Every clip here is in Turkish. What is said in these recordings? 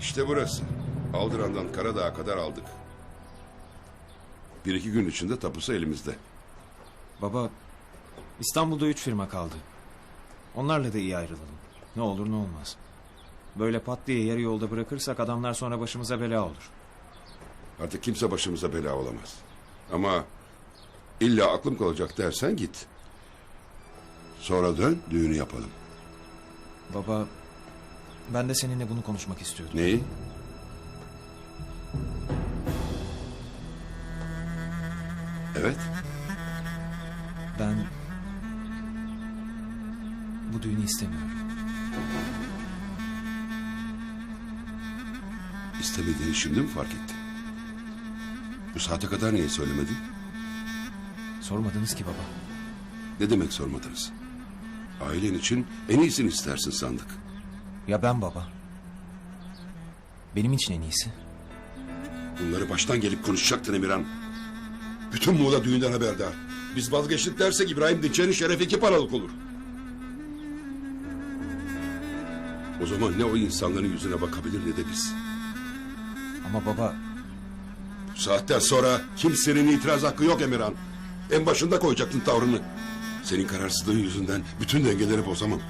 İşte burası. Aldıran'dan Karadağ'a kadar aldık. Bir iki gün içinde tapusu elimizde. Baba, İstanbul'da üç firma kaldı. Onlarla da iyi ayrılalım. Ne olur ne olmaz. Böyle pat diye yarı yolda bırakırsak adamlar sonra başımıza bela olur. Artık kimse başımıza bela olamaz. Ama illa aklım kalacak dersen git. Sonra dön düğünü yapalım. Baba, ben de seninle bunu konuşmak istiyordum. Neyi? Evet. Ben bu düğünü istemiyorum. İstemediğini şimdi mi fark ettin? Bu saate kadar niye söylemedin? Sormadınız ki baba. Ne demek sormadınız? Ailen için en iyisini istersin sandık. Ya ben baba? Benim için en iyisi. Bunları baştan gelip konuşacaktın Emirhan. Bütün Muğla düğünden haberdar. Biz vazgeçtik dersek İbrahim Dinçer'in şerefi iki paralık olur. O zaman ne o insanların yüzüne bakabilir ne de biz. Ama baba, Bu saatten sonra kimsenin itiraz hakkı yok Emirhan. En başında koyacaktın tavrını. Senin kararsızlığın yüzünden bütün dengeleri bozamam.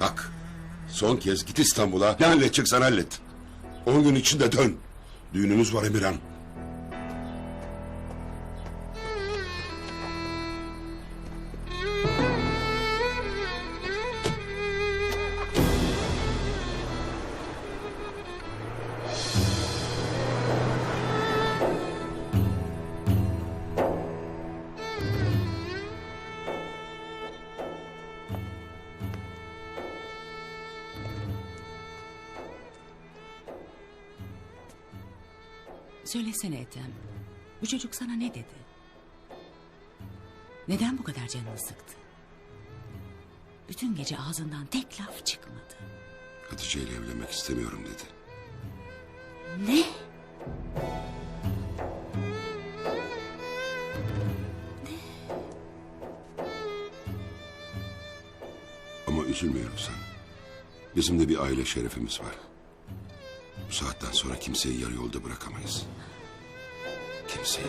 Bak, son kez git İstanbul'a. Ne halledeceksen hallet. On gün içinde dön. Düğünümüz var Emirhan. Söylesene Ethem. Bu çocuk sana ne dedi? Neden bu kadar canını sıktı? Bütün gece ağzından tek laf çıkmadı. Hatice ile evlenmek istemiyorum dedi. Ne? Ama üzülmüyorum sen. Bizim de bir aile şerefimiz var. Bu saatten sonra kimseyi yarı yolda bırakamayız. Kimseyi.